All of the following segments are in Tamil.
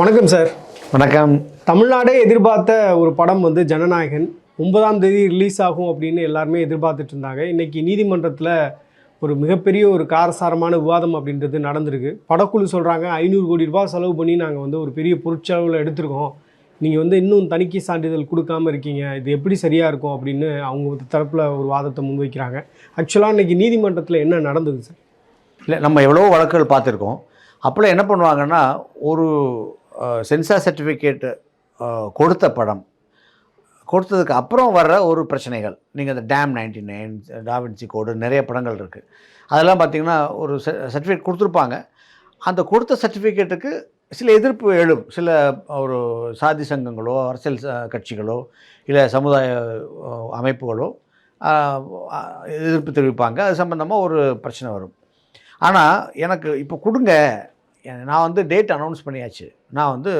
வணக்கம் சார் வணக்கம். தமிழ்நாடே எதிர்பார்த்த ஒரு படம் வந்து ஜனநாயகன். ஒன்பதாம் தேதி ரிலீஸ் ஆகும் அப்படின்னு எல்லாருமே எதிர்பார்த்துட்டு இருந்தாங்க. இன்னைக்கு நீதிமன்றத்தில் ஒரு மிகப்பெரிய ஒரு காரசாரமான விவாதம் அப்படின்றது நடந்திருக்கு. படக்குழு சொல்கிறாங்க ஐநூறு கோடி ரூபாய் செலவு பண்ணி நாங்கள் வந்து ஒரு பெரிய பொருட்செலவில் எடுத்திருக்கோம். நீங்கள் வந்து இன்னும் தணிக்கை சான்றிதழ் கொடுக்காம இருக்கீங்க. இது எப்படி சரியாக இருக்கும் அப்படின்னு அவங்க தரப்பில் ஒரு வாதத்தை முன்வைக்கிறாங்க. ஆக்சுவலாக இன்னைக்கு நீதிமன்றத்தில் என்ன நடந்தது சார் இல்லை நம்ம எவ்வளோ வழக்குகள் பார்த்துருக்கோம். அப்போல்லாம் என்ன பண்ணுவாங்கன்னா ஒரு சென்சார் சர்டிஃபிகேட்டு கொடுத்த படம். கொடுத்ததுக்கு அப்புறம் வர்ற ஒரு பிரச்சனைகள். நீங்கள் இந்த dam ninety nine Da Vinci code நிறைய படங்கள் இருக்குது அதெல்லாம் பார்த்திங்கன்னா ஒரு சர்டிஃபிகேட் கொடுத்துருப்பாங்க. அந்த கொடுத்த சர்டிஃபிகேட்டுக்கு சில எதிர்ப்பு எழும். சில ஒரு சாதி சங்கங்களோ அரசியல் கட்சிகளோ இல்லை சமுதாய அமைப்புகளோ எதிர்ப்பு தெரிவிப்பாங்க. அது சம்மந்தமாக ஒரு பிரச்சனை வரும். ஆனால் எனக்கு இப்போ கொடுங்க. நான் வந்து டேட் அனௌன்ஸ் பண்ணியாச்சு. நான் வந்து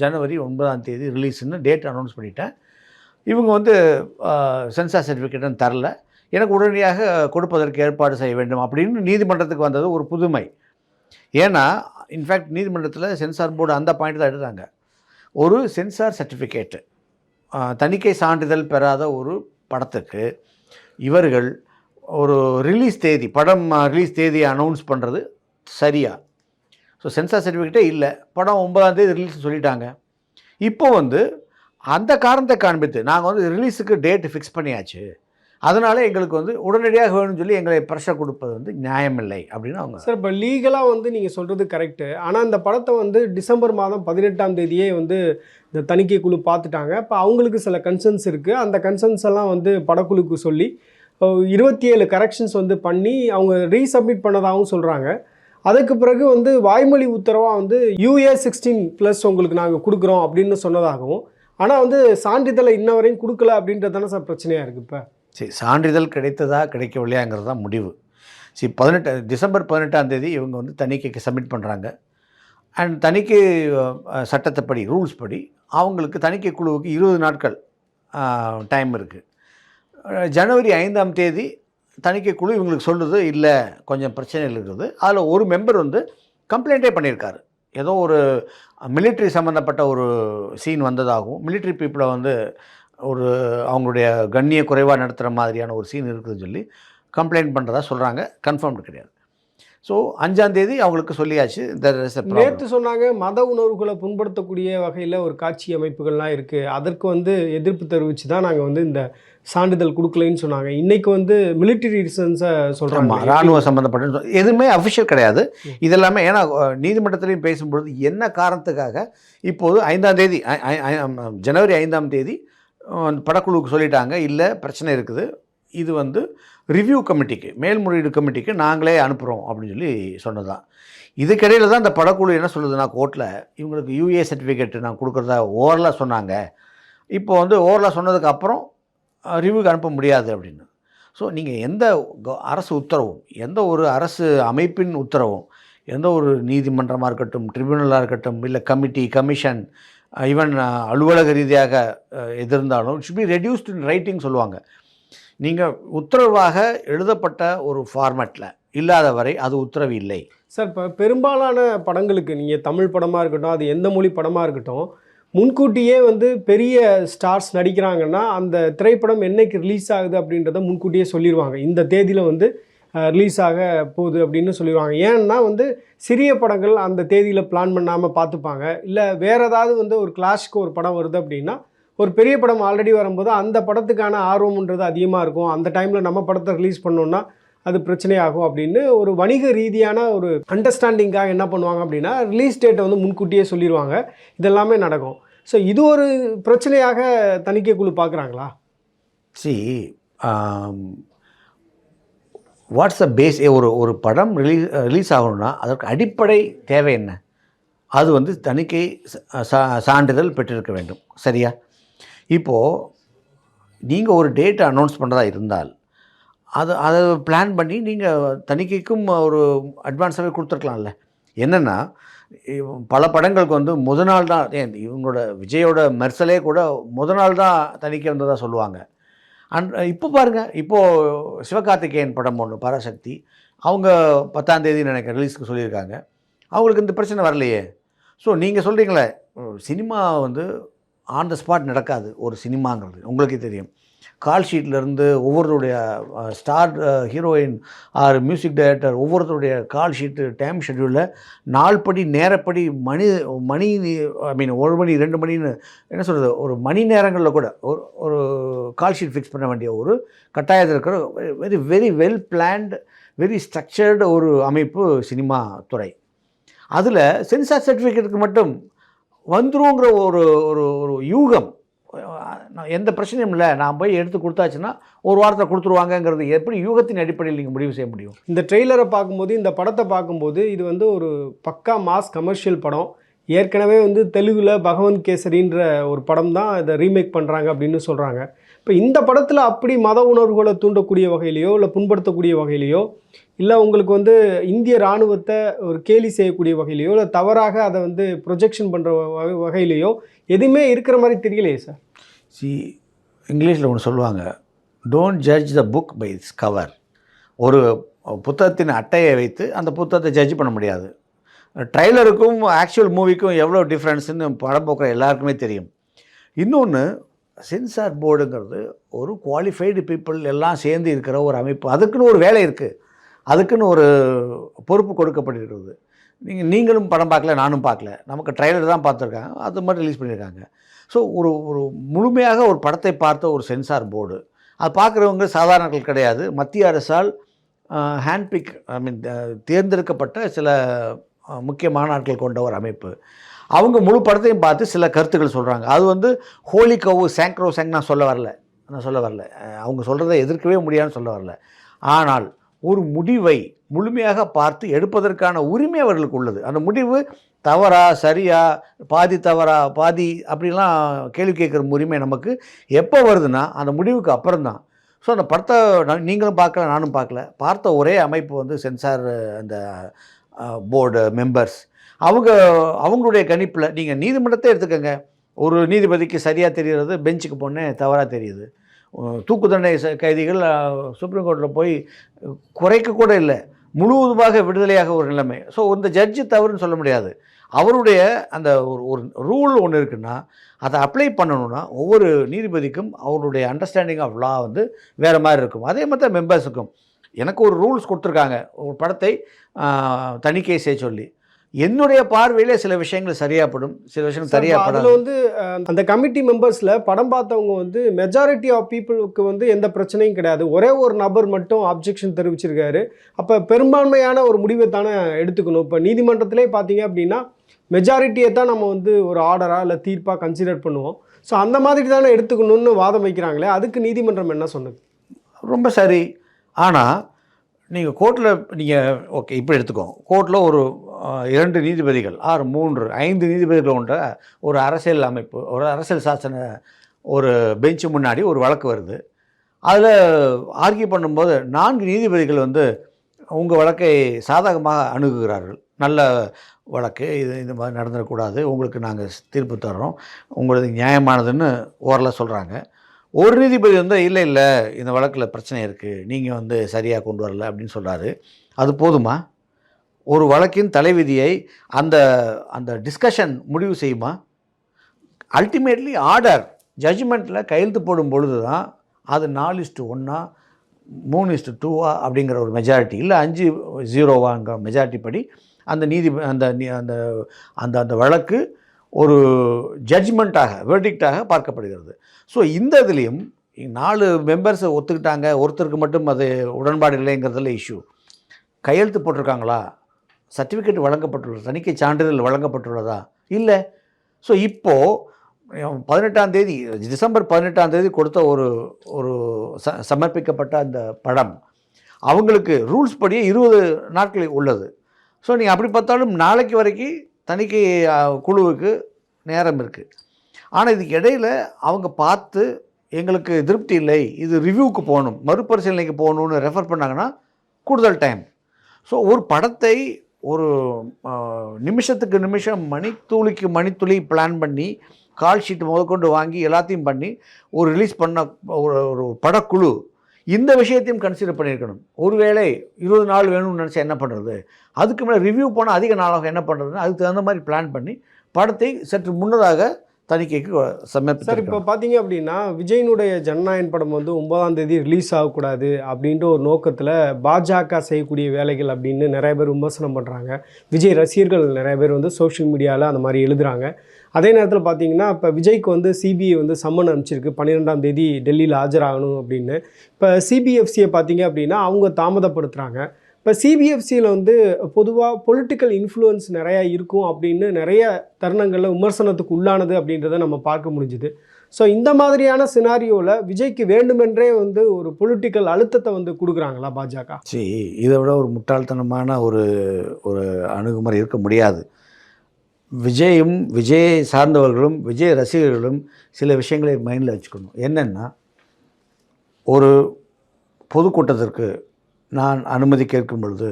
ஜனவரி ஒன்பதாம் தேதி ரிலீஸ்னு டேட் அனௌன்ஸ் பண்ணிட்டேன். இவங்க வந்து சென்சார் சர்டிஃபிகேட்டும் தரல. எனக்கு உடனடியாக கொடுப்பதற்கு ஏற்பாடு செய்ய வேண்டும் அப்படின்னு நீதிமன்றத்துக்கு வந்தது ஒரு புதுமை. ஏன்னா இன்ஃபேக்ட் நீதிமன்றத்தில் சென்சார் போர்டு அந்த பாயிண்ட் தான் எடுத்தாங்க. ஒரு சென்சார் சர்டிஃபிகேட்டு தணிக்கை சான்றிதழ் பெறாத ஒரு படத்துக்கு இவர்கள் ஒரு ரிலீஸ் தேதி படம் ரிலீஸ் தேதியை அனௌன்ஸ் பண்ணுறது சரியா? ஸோ சென்சார் சர்டிஃபிகேட்டே இல்லை. படம் ஒன்பதாம் தேதி ரிலீஸ் சொல்லிட்டாங்க. இப்போ வந்து அந்த காரணத்தை காண்பித்து நாங்கள் வந்து ரிலீஸுக்கு டேட்டு ஃபிக்ஸ் பண்ணியாச்சு. அதனால எங்களுக்கு வந்து உடனடியாக வேணும்னு சொல்லி எங்களை ப்ரெஷர் கொடுப்பது வந்து நியாயமில்லை அப்படின்னு அவங்க சார் இப்போ லீகலாக வந்து நீங்கள் சொல்கிறது கரெக்டு ஆனால் அந்த படத்தை வந்து டிசம்பர் மாதம் பதினெட்டாம் தேதியே வந்து இந்த தணிக்கை குழு பார்த்துட்டாங்க. இப்போ அவங்களுக்கு சில கன்சர்ன்ஸ் இருக்குது அந்த கன்சர்ன்ஸ் எல்லாம் வந்து படக்குழுக்கு சொல்லி இருபத்தி ஏழு கரெக்ஷன்ஸ் வந்து பண்ணி அவங்க ரீசப்மிட் பண்ணதாகவும் சொல்கிறாங்க அதுக்கு பிறகு வந்து வாய்மொழி உத்தரவாக வந்து யூஏ சிக்ஸ்டீன் ப்ளஸ் உங்களுக்கு நாங்கள் கொடுக்குறோம் அப்படின்னு சொன்னதாகவும் ஆனால் வந்து சான்றிதழை இன்ன வரையும் கொடுக்கல அப்படின்றது தானே சார் பிரச்சனையாக இருக்குது இப்போ? சரி சான்றிதழ் கிடைத்ததா கிடைக்கவில்லையாங்கிறது தான் முடிவு. சரி பதினெட்டு டிசம்பர் பதினெட்டாம் தேதி இவங்க வந்து தணிக்கைக்கு சப்மிட் பண்ணுறாங்க அண்ட் தணிக்கை சட்டத்தைப்படி ரூல்ஸ் படி அவங்களுக்கு தணிக்கை குழுவுக்கு இருபது நாட்கள் டைம் இருக்குது ஜனவரி ஐந்தாம் தேதி தணிக்கை குழு இவங்களுக்கு சொல்லுது இல்லை கொஞ்சம் பிரச்சனைகள் இருக்குது. அதில் ஒரு மெம்பர் வந்து கம்ப்ளைண்ட்டே பண்ணியிருக்காரு. ஏதோ ஒரு மிலிட்ரி சம்மந்தப்பட்ட ஒரு சீன் வந்ததாகவும் மிலிட்ரி பீப்புளை வந்து ஒரு அவங்களுடைய கண்ணிய குறைவாக நடத்துகிற மாதிரியான ஒரு சீன் இருக்குதுன்னு சொல்லி கம்ப்ளைண்ட் பண்ணுறதா சொல்கிறாங்க கன்ஃபார்ம்டு கிடையாது. ஸோ அஞ்சாந்தேதி அவங்களுக்கு சொல்லியாச்சு. நேற்று சொன்னாங்க மத உணர்வுகளை புண்படுத்தக்கூடிய வகையில் ஒரு காட்சி அமைப்புகள்லாம் இருக்குது அதற்கு வந்து எதிர்ப்பு தெரிவித்து தான் நாங்கள் வந்து இந்த சான்றிதழ் கொடுக்கலைன்னு சொன்னாங்க. இன்னைக்கு வந்து மிலிட்டரி ரீசன்ஸை சொல்கிறாங்க ராணுவ சம்மந்தப்பட்ட எதுவுமே அஃபிஷியல் கிடையாது. இதெல்லாமே ஏன்னா நீதிமன்றத்திலையும் பேசும்பொழுது என்ன காரணத்துக்காக இப்போது ஐந்தாம் தேதி ஜனவரி ஐந்தாம் தேதி படக்குழுவுக்கு சொல்லிட்டாங்க இல்லை பிரச்சனை இருக்குது. இது வந்து ரிவ்யூ கமிட்டிக்கு மேல்முறையீடு கமிட்டிக்கு நாங்களே அனுப்புகிறோம் அப்படின்னு சொல்லி சொன்னதான் இதுக்கிடையில் தான் இந்த படக்குழு என்ன சொல்லுதுன்னா கோர்ட்டில் இவங்களுக்கு யூஏ சர்டிஃபிகேட் நான் கொடுக்குறதா ஓரலாக சொன்னாங்க. இப்போ வந்து ஓரலாக சொன்னதுக்கு அப்புறம் ரிவ்யூக்கு அனுப்ப முடியாது அப்படின்னு. ஸோ நீங்கள் எந்த அரசு உத்தரவும் எந்த ஒரு அரசு அமைப்பின் உத்தரவும் எந்த ஒரு நீதிமன்றமாக இருக்கட்டும் ட்ரிபியூனலாக இருக்கட்டும் இல்லை கமிட்டி கமிஷன் ஈவன் அலுவலக ரீதியாக எதிர்ந்தாலும் it should be reduced in writing சொல்லுவாங்க. நீங்கள் உத்தரவாக எழுதப்பட்ட ஒரு ஃபார்மேட்டில் இல்லாத வரை அது உத்தரவு இல்லை. சார் இப்போ பெரும்பாலான படங்களுக்கு நீங்கள் தமிழ் படமாக இருக்கட்டும் அது எந்த மொழி படமாக இருக்கட்டும் முன்கூட்டியே வந்து பெரிய ஸ்டார்ஸ் நடிக்கிறாங்கன்னா அந்த திரைப்படம் என்னைக்கு ரிலீஸ் ஆகுது அப்படின்றத முன்கூட்டியே சொல்லிடுவாங்க இந்த தேதியில் வந்து ரிலீஸ் ஆக போகுது அப்படின்னு சொல்லிடுவாங்க ஏன்னா வந்து சிறிய படங்கள் அந்த தேதியில் பிளான் பண்ணாமல் பார்த்துப்பாங்க. இல்லை வேறு ஏதாவது வந்து ஒரு கிளாஷ்க்கு ஒரு படம் வருது அப்படின்னா ஒரு பெரிய படம் ஆல்ரெடி வரும்போது அந்த படத்துக்கான ஆர்வம்ன்றது அதிகமாக இருக்கும். அந்த டைமில் நம்ம படத்தை ரிலீஸ் பண்ணோன்னா அது பிரச்சனையாகும் அப்படின்னு ஒரு வணிக ரீதியான ஒரு அண்டர்ஸ்டாண்டிங்காக என்ன பண்ணுவாங்க அப்படின்னா ரிலீஸ் டேட்டை வந்து முன்கூட்டியே சொல்லிடுவாங்க இதெல்லாமே நடக்கும். ஸோ இது ஒரு பிரச்சனையாக தணிக்கை குழு பார்க்குறாங்களா? See what's um, a base ஒரு ஒரு படம் ரிலீஸ் ரிலீஸ் ஆகணும்னா அதற்கு அடிப்படை தேவை என்ன? அது வந்து தணிக்கை சா- சான்றிதழ் பெற்றிருக்க வேண்டும். சரியா? இப்போது நீங்கள் ஒரு டேட்டை அனௌன்ஸ் பண்ணுறதா இருந்தால் அது அதை பிளான் பண்ணி நீங்கள் தணிக்கைக்கும் ஒரு அட்வான்ஸாகவே கொடுத்துருக்கலாம்ல. என்னென்னா பல படங்களுக்கு வந்து முத நாள் தான் ஏன் இவங்களோட விஜயோட மெர்சலே கூட முத நாள் தான் தணிக்கை வந்ததாக சொல்லுவாங்க. அண்ட் இப்போ பாருங்கள் இப்போது சிவகார்த்திகேயன் படம் ஒன்று பராசக்தி அவங்க பத்தாந்தேதி தேதி ரிலீஸ்க்கு சொல்லியிருக்காங்க. அவங்களுக்கு இந்த பிரச்சனை வரலையே. ஸோ நீங்கள் சொல்கிறீங்களே சினிமா வந்து ஆன் த ஸ்பாட் நடக்காது ஒரு சினிமாங்கிறது. உங்களுக்கே தெரியும். கால் ஷீட்லேருந்து ஒவ்வொருத்தருடைய star heroine or music director ஒவ்வொருத்தருடைய கால் ஷீட்டு டைம் ஷெட்யூலில் நாள்படி நேரப்படி மணி மணி ஐ மீன் ஒரு மணி ரெண்டு மணின்னு என்ன சொல்கிறது ஒரு மணி நேரங்களில் கூட ஒரு ஒரு கால் ஷீட் ஃபிக்ஸ் பண்ண வேண்டிய ஒரு கட்டாயத்தில் இருக்கிற very very well planned very structured ஒரு அமைப்பு சினிமா துறை. அதில் சென்சார் சர்டிஃபிகேட்டுக்கு மட்டும் வந்துருங்கிற ஒரு ஒரு ஒரு யூகம். எந்த பிரச்சனையும் இல்லை. நான் போய் எடுத்து கொடுத்தாச்சுன்னா ஒரு வாரத்தில் கொடுத்துருவாங்கங்கிறது எப்படி யூகத்தின் அடிப்படையில் நீங்கள் முடிவு செய்ய முடியும்? இந்த ட்ரெய்லரை பார்க்கும்போது இந்த படத்தை பார்க்கும்போது இது வந்து ஒரு பக்கா மாஸ் கமர்ஷியல் படம். ஏற்கனவே வந்து தெலுங்கில் பகவந்த் கேசரின்ற ஒரு படம் தான் இதை ரீமேக் பண்ணுறாங்க அப்படின்னு சொல்கிறாங்க இப்போ இந்த படத்தில் அப்படி மத உணர்வுகளை தூண்டக்கூடிய வகையிலையோ இல்லை புண்படுத்தக்கூடிய வகையிலையோ இல்லை உங்களுக்கு வந்து இந்திய இராணுவத்தை ஒரு கேலி செய்யக்கூடிய வகையிலையோ இல்லை தவறாக அதை வந்து ப்ரொஜெக்ஷன் பண்ணுற வகையிலையோ எதுவுமே இருக்கிற மாதிரி தெரியலையே சார் சி இங்கிலீஷில் ஒன்று சொல்லுவாங்க don't judge the book by its cover ஒரு புத்தகத்தின் அட்டையை வைத்து அந்த புத்தகத்தை ஜட்ஜ் பண்ண முடியாது. ட்ரைலருக்கும் ஆக்சுவல் மூவிக்கும் எவ்வளோ டிஃப்ரென்ஸ்னு படம் போக்குற எல்லாருக்குமே தெரியும். இன்னொன்று சென்சார் போர்டுங்கிறது ஒரு குவாலிஃபைடு பீப்புள் எல்லாம் சேர்ந்து இருக்கிற ஒரு அமைப்பு. அதுக்குன்னு ஒரு வேலை இருக்குது அதுக்குன்னு ஒரு பொறுப்பு கொடுக்கப்பட்டிருக்கிறது. நீங்கள் நீங்களும் படம் பார்க்கல நானும் பார்க்கல. நமக்கு ட்ரைலர் தான் பார்த்துருக்காங்க. அது மாதிரி ரிலீஸ் பண்ணியிருக்காங்க. ஸோ ஒரு ஒரு முழுமையாக ஒரு படத்தை பார்த்த ஒரு சென்சார் போர்டு. அது பார்க்குறவங்க சாதாரணர்கள் கிடையாது. மத்திய அரசால் ஹேண்ட்பிக் ஐ மீன் தேர்ந்தெடுக்கப்பட்ட சில முக்கியமான ஆட்கள் கொண்ட ஒரு அமைப்பு. அவங்க முழு படத்தையும் பார்த்து சில கருத்துக்கள் சொல்கிறாங்க அது வந்து ஹோலி கவு சேங்க்ரோ சாங் நான் சொல்ல வரல. நான் சொல்ல வரல. அவங்க சொல்கிறத எதிர்க்கவே முடியாதுன்னு சொல்ல வரல. ஆனால் ஒரு முடிவை முழுமையாக பார்த்து எடுப்பதற்கான உரிமை அவர்களுக்கு உள்ளது. அந்த முடிவு தவறா சரியா பாதி தவறா பாதி அப்படிலாம் கேள்வி கேட்குற உரிமை நமக்கு எப்போ வருதுன்னா அந்த முடிவுக்கு அப்புறம்தான் ஸோ அந்த படத்தை நான் நீங்களும் பார்க்கல நானும் பார்க்கல. பார்த்த ஒரே அமைப்பு வந்து சென்சார் அந்த போர்டு மெம்பர்ஸ். அவங்க அவங்களுடைய கணிப்பில் நீங்கள் நீதிமன்றத்தை எடுத்துக்கோங்க. ஒரு நீதிபதிக்கு சரியாக தெரிகிறது பெஞ்சுக்கு போனேன் தவறாக தெரியுது. தூக்கு தண்டனை ச- கைதிகள் சுப்ரீம் கோர்ட்டில் போய் குறைக்க கூட இல்லை. முழுவதுமாக விடுதலையாக ஒரு நிலைமை. ஸோ இந்த ஜட்ஜு தவறுன்னு சொல்ல முடியாது. அவருடைய அந்த ஒரு ஒரு ரூல் ஒன்று இருக்குன்னா அதை அப்ளை பண்ணணும்னா ஒவ்வொரு நீதிபதிக்கும் அவருடைய அண்டர்ஸ்டாண்டிங் ஆஃப் லா வந்து வேறு மாதிரி இருக்கும். அதே மாதிரி தான் மெம்பர்ஸுக்கும் எனக்கு ஒரு ரூல்ஸ் கொடுத்துருக்காங்க. ஒரு படத்தை தணிக்கை செய்ய சொல்லி. என்னுடைய பார்வையிலே சில விஷயங்கள் சரியாப்படும் சில விஷயங்கள் அதில் சரியாப்படாது வந்து அந்த கமிட்டி மெம்பர்ஸில் படம் பார்த்தவங்க வந்து மெஜாரிட்டி ஆஃப் பீப்புளுக்கு வந்து எந்த பிரச்சனையும் கிடையாது. ஒரே ஒரு நபர் மட்டும் அப்ஜெக்ஷன் தெரிவிச்சிருக்காரு. அப்போ பெரும்பான்மையான ஒரு முடிவை தானே எடுத்துக்கணும். இப்போ நீதிமன்றத்திலே பார்த்தீங்க அப்படின்னா மெஜாரிட்டியை தான் நம்ம வந்து ஒரு ஆர்டராக இல்லை தீர்ப்பாக கன்சிடர் பண்ணுவோம். ஸோ அந்த மாதிரி தானே எடுத்துக்கணும்னு வாதம் வைக்கிறாங்களே அதுக்கு நீதிமன்றம் என்ன சொன்னது? ரொம்ப சரி. ஆனால் நீங்கள் கோர்ட்டில் நீங்கள் ஓகே இப்படி எடுத்துக்கோங்க கோர்ட்டில் ஒரு இரண்டு நீதிபதிகள் ஆறு மூன்று ஐந்து நீதிபதிகள் கொண்ட ஒரு அரசியல் அமைப்பு ஒரு அரசியல் சாசன ஒரு பெஞ்சு முன்னாடி ஒரு வழக்கு வருது. அதில் ஆர்கியூ பண்ணும்போது நான்கு நீதிபதிகள் வந்து உங்கள் வழக்கை சாதகமாக அணுகுகிறார்கள். நல்ல வழக்கு இது இந்த மாதிரி நடந்துடக்கூடாது உங்களுக்கு நாங்கள் தீர்ப்பு தர்றோம் உங்களுக்கு நியாயமானதுன்னு ஓரலாக சொல்கிறாங்க ஒரு நீதிபதி வந்து இல்லை இல்லை இந்த வழக்கில் பிரச்சனை இருக்குது நீங்கள் வந்து சரியாக கொண்டு வரல அப்படின்னு சொல்கிறாரு அது போதுமா? ஒரு வழக்கின் தலைவிதியை அந்த அந்த டிஸ்கஷன் முடிவு செய்யுமா? அல்டிமேட்லி ஆர்டர் ஜட்ஜ்மெண்ட்டில் கையெழுத்து போடும் பொழுது தான் அது நாலு இஸ்ட்டு ஒன்றா மூணு இஸ்ட்டு டூவா அப்படிங்கிற ஒரு மெஜாரிட்டி இல்லை அஞ்சு ஜீரோவாங்கிற மெஜாரிட்டி படி அந்த நீதி அந்த அந்த அந்த அந்த வழக்கு ஒரு ஜட்ஜ்மெண்ட்டாக வெர்டிக்டாக பார்க்கப்படுகிறது. ஸோ இந்த இதுலேயும் நாலு மெம்பர்ஸை ஒத்துக்கிட்டாங்க ஒருத்தருக்கு மட்டும் அது உடன்பாடு இல்லைங்கிறதுல இஷ்யூ கையெழுத்து போட்டிருக்காங்களா? சர்டிஃபிகேட் வழங்கப்பட்டுள்ளது? தணிக்கை சான்றிதழ் வழங்கப்பட்டுள்ளதா? இல்லை. ஸோ இப்போது பதினெட்டாம் தேதி டிசம்பர் பதினெட்டாம் தேதி கொடுத்த ஒரு ஒரு ச சமர்ப்பிக்கப்பட்ட அந்த படம் அவங்களுக்கு ரூல்ஸ் படியே இருபது நாட்கள் உள்ளது. ஸோ நீங்கள் அப்படி பார்த்தாலும் நாளைக்கு வரைக்கும் தணிக்கை குழுவுக்கு நேரம் இருக்குது ஆனால் இதுக்கு இடையில் அவங்க பார்த்து எங்களுக்கு திருப்தி இல்லை இது ரிவ்யூவுக்கு போகணும் மறுபரிசீலனைக்கு போகணும்னு ரெஃபர் பண்ணாங்கன்னா கூடுதல் டைம் ஸோ ஒரு படத்தை ஒரு நிமிஷத்துக்கு நிமிஷம் மணித்துளிக்கு மணித்துளி பிளான் பண்ணி கால் ஷீட் முதற்கொண்டு வாங்கி எல்லாத்தையும் பண்ணி ஒரு ரிலீஸ் பண்ண ஒரு ஒரு படக்குழு இந்த விஷயத்தையும் கன்சிடர் பண்ணியிருக்கணும். ஒருவேளை இருபது நாள் வேணும்னு நினச்சா என்ன பண்ணுறது அதுக்கு மேலே ரிவ்யூ போனால் அதிக நாளாக என்ன பண்ணுறதுன்னு அதுக்கு தகுந்த மாதிரி பிளான் பண்ணி படத்தை சற்று முன்னதாக தணிக்கைக்கு சார் சமர்ப்பித்தார் இப்போ பார்த்தீங்க அப்படின்னா விஜயனுடைய ஜனநாயகன் படம் வந்து ஒன்பதாம் தேதி ரிலீஸ் ஆகக்கூடாது அப்படின்ற ஒரு நோக்கத்தில் பாஜக செய்யக்கூடிய வேலைகள் அப்படின்னு நிறைய பேர் விமர்சனம் பண்ணுறாங்க விஜய் ரசிகர்கள் நிறைய பேர் வந்து சோஷியல் மீடியாவில் அந்த மாதிரி எழுதுறாங்க. அதே நேரத்தில் பார்த்தீங்கன்னா இப்போ விஜய்க்கு வந்து சிபிஐ வந்து சம்மன் அனுப்பிச்சிருக்கு. பன்னிரெண்டாம் தேதி டெல்லியில் ஆஜராகணும் அப்படின்னு. இப்போ சிபிஎஃப்சியை பார்த்தீங்க அப்படின்னா அவங்க தாமதப்படுத்துகிறாங்க இப்போ சிபிஎஃப்சியில் வந்து பொதுவாக பொலிட்டிக்கல் இன்ஃப்ளூயன்ஸ் நிறையா இருக்கும் அப்படின்னு நிறைய தருணங்களில் விமர்சனத்துக்கு உள்ளானது அப்படின்றத நம்ம பார்க்க முடிஞ்சுது. ஸோ இந்த மாதிரியான சினாரியோவில் விஜய்க்கு வேண்டுமென்றே வந்து ஒரு பொலிட்டிக்கல் அழுத்தத்தை வந்து கொடுக்குறாங்களா பாஜக? சரி இதை விட ஒரு முட்டாள்தனமான ஒரு ஒரு அணுகுமுறை இருக்க முடியாது. விஜயும் விஜயை சார்ந்தவர்களும் விஜய் ரசிகர்களும் சில விஷயங்களை மைண்டில் வச்சுக்கணும். என்னென்னா ஒரு பொதுக்கூட்டத்திற்கு நான் அனுமதி கேட்கும் பொழுது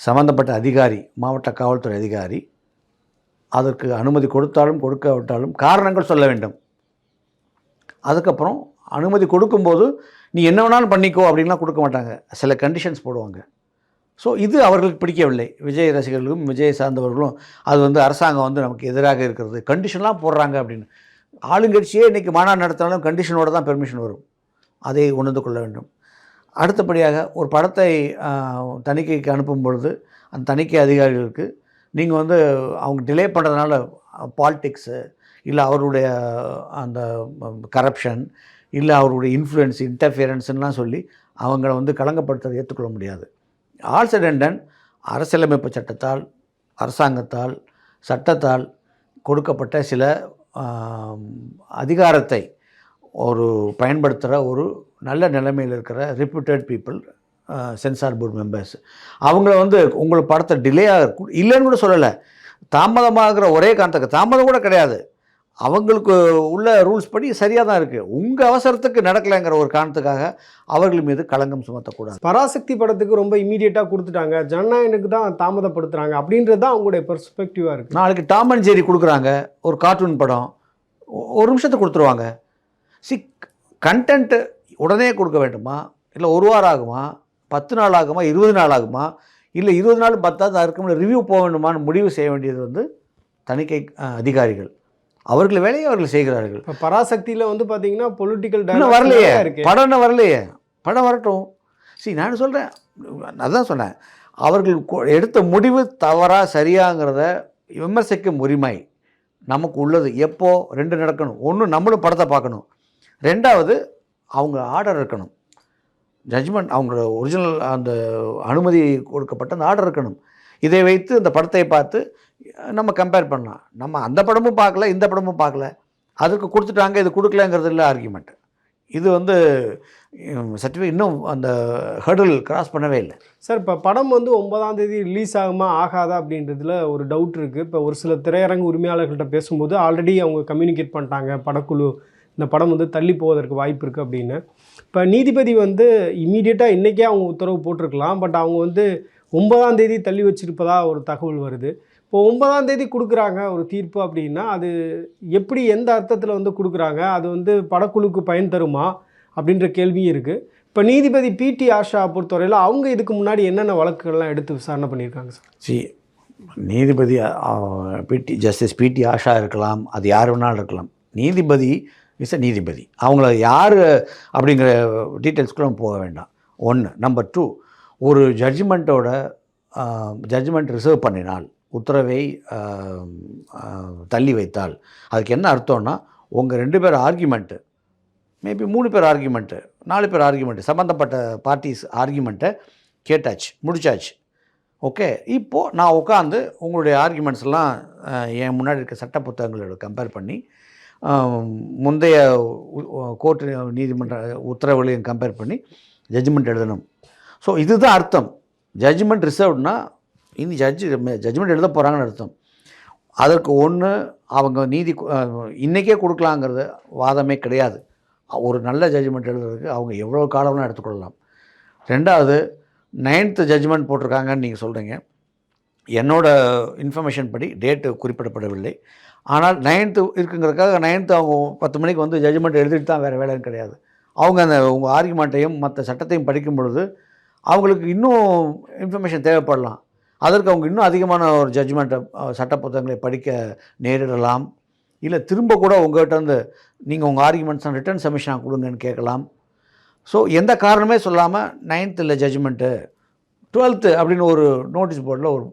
சம்பந்தப்பட்ட அதிகாரி மாவட்ட காவல்துறை அதிகாரி அதற்கு அனுமதி கொடுத்தாலும் கொடுக்காவிட்டாலும் காரணங்கள் சொல்ல வேண்டும். அதுக்கப்புறம் அனுமதி கொடுக்கும்போது நீ என்ன வேணாலும் பண்ணிக்கோ அப்படின்லாம் கொடுக்க மாட்டாங்க. சில கண்டிஷன்ஸ் போடுவாங்க. ஸோ இது அவர்களுக்கு பிடிக்கவில்லை. விஜய் ரசிகர்களும் விஜய் சார்ந்தவர்களும் அது வந்து அரசாங்கம் வந்து நமக்கு எதிராக இருக்கிறது. கண்டிஷன்லாம் போடுறாங்க அப்படின்னு. ஆளுங்கட்சியே இன்றைக்கி மாநாடு நடத்தினாலும் கண்டிஷனோட தான் பெர்மிஷன் வரும். அதை உணர்ந்து கொள்ள வேண்டும். அடுத்தபடியாக ஒரு படத்தை தணிக்கைக்கு அனுப்பும் பொழுது அந்த தணிக்கை அதிகாரிகளுக்கு நீங்கள் வந்து அவங்க டிலே பண்ணுறதுனால பாலிட்டிக்ஸு இல்லை அவருடைய அந்த கரப்ஷன் இல்லை அவருடைய இன்ஃப்ளூயன்ஸ் இன்டர்ஃபியரன்ஸ்லாம் சொல்லி அவங்கள வந்து களங்கப்படுத்துறதை ஏற்றுக்கொள்ள முடியாது. ஆல்சடெண்டன் அரசியலமைப்பு சட்டத்தால் அரசாங்கத்தால் சட்டத்தால் கொடுக்கப்பட்ட சில அதிகாரத்தை ஒரு பயன்படுத்துகிற ஒரு நல்ல நிலைமையில் இருக்கிற reputed people censor board members அவங்கள வந்து உங்களை படத்தை டிலே ஆக இல்லைன்னு கூட சொல்லலை. தாமதமாகிற ஒரே காரணத்துக்கு தாமதம் கூட கிடையாது. அவங்களுக்கு உள்ள ரூல்ஸ் படி சரியாக தான் இருக்குது உங்கள் அவசரத்துக்கு நடக்கலைங்கிற ஒரு காரணத்துக்காக அவர்கள் மீது களங்கம் சுமத்தக்கூடாது. பராசக்தி படத்துக்கு ரொம்ப இமீடியட்டாக கொடுத்துட்டாங்க. ஜனநாயகனுக்கு தான் தாமதப்படுத்துகிறாங்க அப்படின்றது தான் அவங்களுடைய பெர்ஸ்பெக்டிவாக இருக்குது நாளைக்கு டாம் அண்ட் ஜெரி கொடுக்குறாங்க. ஒரு கார்ட்டூன் படம். ஒரு நிமிஷத்துக்கு கொடுத்துருவாங்க. சி கண்டென்ட்டு உடனே கொடுக்க வேண்டுமா? இல்லை ஒரு வாரம் ஆகுமா? பத்து நாள் ஆகுமா? இருபது நாள் ஆகுமா? இல்லை இருபது நாள் பத்தாவது அதுக்கு ரிவ்யூ போக வேண்டுமான்னு முடிவு செய்ய வேண்டியது வந்து தணிக்கை அதிகாரிகள். அவர்கள் வேலையை அவர்கள் செய்கிறார்கள். இப்போ பராசக்தியில் வந்து பார்த்தீங்கன்னா பொலிட்டிக்கல் வரலையே. படம் வரலையே. படம் வரட்டும். சரி நான் சொல்கிறேன் அதான் சொன்னேன். அவர்கள் எடுத்த முடிவு தவறா சரியாங்கிறத விமர்சிக்கும் உரிமை நமக்கு உள்ளது. எப்போ? ரெண்டு நடக்கணும். ஒன்று நம்மளும் படத்தை பார்க்கணும். ரெண்டாவது அவங்க ஆர்டர் இருக்கணும். ஜட்ஜ்மெண்ட் அவங்களோட ஒரிஜினல் அந்த அனுமதி கொடுக்கப்பட்ட அந்த ஆர்டர் இருக்கணும். இதை வைத்து அந்த படத்தை பார்த்து நம்ம கம்பேர் பண்ணலாம். நம்ம அந்த படமும் பார்க்கல இந்த படமும் பார்க்கல. அதுக்கு கொடுத்துட்டாங்க இது கொடுக்கலங்கிறது இல்லை ஆர்கியூமெண்ட் இது வந்து சர்டிஃபிகேட் இன்னும் அந்த ஹர்டில் கிராஸ் பண்ணவே இல்லை. சார் இப்போ படம் வந்து ஒன்பதாம் தேதி ரிலீஸ் ஆகுமா ஆகாதா அப்படின்றதுல ஒரு டவுட் இருக்குது இப்போ ஒரு சில திரையரங்கு உரிமையாளர்கள்ட்ட பேசும்போது ஆல்ரெடி அவங்க கம்யூனிகேட் பண்ணிட்டாங்க படக்குழு இந்த படம் வந்து தள்ளி போவதற்கு வாய்ப்பு இருக்குது அப்படின்னு. இப்போ நீதிபதி வந்து இமீடியட்டாக இன்றைக்கே அவங்க உத்தரவு போட்டிருக்கலாம். பட் அவங்க வந்து ஒன்பதாம் தேதி தள்ளி வச்சிருப்பதா ஒரு தகவல் வருது. இப்போ ஒன்பதாம் தேதி கொடுக்குறாங்க ஒரு தீர்ப்பு அப்படின்னா அது எப்படி எந்த அர்த்தத்தில் வந்து கொடுக்குறாங்க? அது வந்து படக்குழுக்கு பயன் தருமா? அப்படின்ற கேள்வியும் இருக்குது இப்போ நீதிபதி பிடி ஆஷா பொறுத்தவரையில் அவங்க இதுக்கு முன்னாடி என்னென்ன வழக்குகள்லாம் எடுத்து விசாரணை பண்ணியிருக்காங்க சார்? சி நீதிபதி பிடி ஜஸ்டிஸ் பிடி ஆஷா இருக்கலாம். அது யார் வேணாலும் இருக்கலாம். நீதிபதி இஸ் அ நீதிபதி. அவங்கள யார் அப்படிங்கிற டீட்டெயில்ஸ்க்குள்ள போக வேண்டாம். ஒன்று நம்பர் டூ ஒரு ஜட்ஜ்மெண்ட்டோட ஜட்ஜ்மெண்ட் ரிசர்வ் பண்ணினால் உத்தரவை தள்ளி வைத்தால் அதுக்கு என்ன அர்த்தம்னா உங்கள் ரெண்டு பேர் ஆர்கியூமெண்ட்டு மேபி மூணு பேர் ஆர்கியூமெண்ட்டு நாலு பேர் ஆர்கியூமெண்ட்டு சம்மந்தப்பட்ட பார்ட்டிஸ் ஆர்கியூமெண்ட்டை கேட்டாச்சு முடிச்சாச்சு. ஓகே இப்போது நான் உட்காந்து உங்களுடைய ஆர்கியூமெண்ட்ஸ்லாம் எல்லாம் என் முன்னாடி இருக்க சட்ட புத்தகங்களோட கம்பேர் பண்ணி முந்தைய கோர்ட்டு நீதிமன்ற உத்தரவுகளையும் கம்பேர் பண்ணி ஜட்ஜ்மெண்ட் எழுதணும். ஸோ இதுதான் அர்த்தம். ஜட்ஜ்மெண்ட் ரிசர்வ்ட்னா இனி ஜட்ஜு ஜட்ஜ்மெண்ட் எழுத போகிறாங்கன்னு அர்த்தம். அதற்கு ஒன்று அவங்க நீதி இன்றைக்கே கொடுக்கலாங்கிறது வாதமே கிடையாது. ஒரு நல்ல ஜட்ஜ்மெண்ட் எழுதுறதுக்கு அவங்க எவ்வளோ காலம்னா எடுத்துக்கொள்ளலாம். ரெண்டாவது நைன்த்து ஜட்ஜ்மெண்ட் போட்டிருக்காங்கன்னு நீங்கள் சொல்கிறீங்க என்னோட இன்ஃபர்மேஷன் படி டேட்டு குறிப்பிடப்படவில்லை. ஆனால் நைன்த்து இருக்குங்கிறதுக்காக நைன்த்து அவங்க பத்து மணிக்கு வந்து ஜட்ஜ்மெண்ட் எழுதிட்டு தான் வேறு வேலைன்னு கிடையாது. அவங்க அந்த உங்கள் ஆர்குமெண்ட்டையும் மற்ற சட்டத்தையும் படிக்கும் பொழுது அவங்களுக்கு இன்னும் இன்ஃபர்மேஷன் தேவைப்படலாம். அதற்கு அவங்க இன்னும் அதிகமான ஒரு ஜட்ஜ்மெண்ட்டை சட்ட புத்தகங்களை படிக்க நேரிடலாம். இல்லை திரும்ப கூட உங்கள்கிட்ட இருந்து நீங்கள் உங்கள் ஆர்குமெண்ட்ஸ் ரிட்டர்ன் சப்மிஷனாக கொடுங்கன்னு கேட்கலாம். ஸோ எந்த காரணமே சொல்லாமல் நைன்த்து இல்லை ஜட்ஜ்மெண்ட்டு டுவெல்த்து அப்படின்னு ஒரு நோட்டீஸ் போர்டில் ஒரு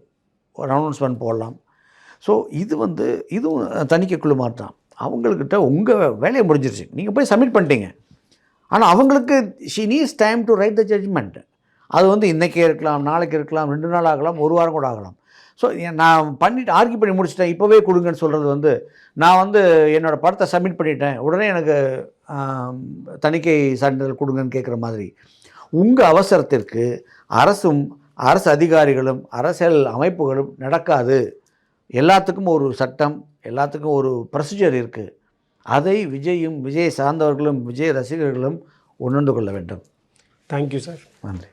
ஒரு அனௌன்ஸ்மெண்ட் போடலாம். ஸோ இது வந்து இதுவும் தணிக்கை குழு மாதிரி தான் அவங்கக்கிட்ட உங்கள் வேலையை முடிஞ்சிருச்சு. நீங்கள் போய் சப்மிட் பண்ணிட்டீங்க. ஆனால் அவங்களுக்கு she needs time to write the judgment அது வந்து இன்றைக்கே இருக்கலாம் நாளைக்கு இருக்கலாம் ரெண்டு நாள் ஆகலாம் ஒரு வாரம் கூட ஆகலாம். ஸோ நான் பண்ணிட்டு ஆர்கியூ பண்ணி முடிச்சிட்டேன். இப்போவே கொடுங்கன்னு சொல்கிறது வந்து நான் வந்து என்னோடய படத்தை சப்மிட் பண்ணிட்டேன். உடனே எனக்கு தணிக்கை சான்றிதழ் கொடுங்கன்னு கேட்குற மாதிரி. உங்கள் அவசரத்திற்கு அரசும் அரசு அதிகாரிகளும் அரசியல் அமைப்புகளும் நடக்காது. எல்லாத்துக்கும் ஒரு சட்டம் எல்லாத்துக்கும் ஒரு ப்ரொசீஜர் இருக்குது அதை விஜயும் விஜய் சார்ந்தவர்களும் விஜய் ரசிகர்களும் உணர்ந்து கொள்ள வேண்டும். தேங்க்யூ சார் நன்றி.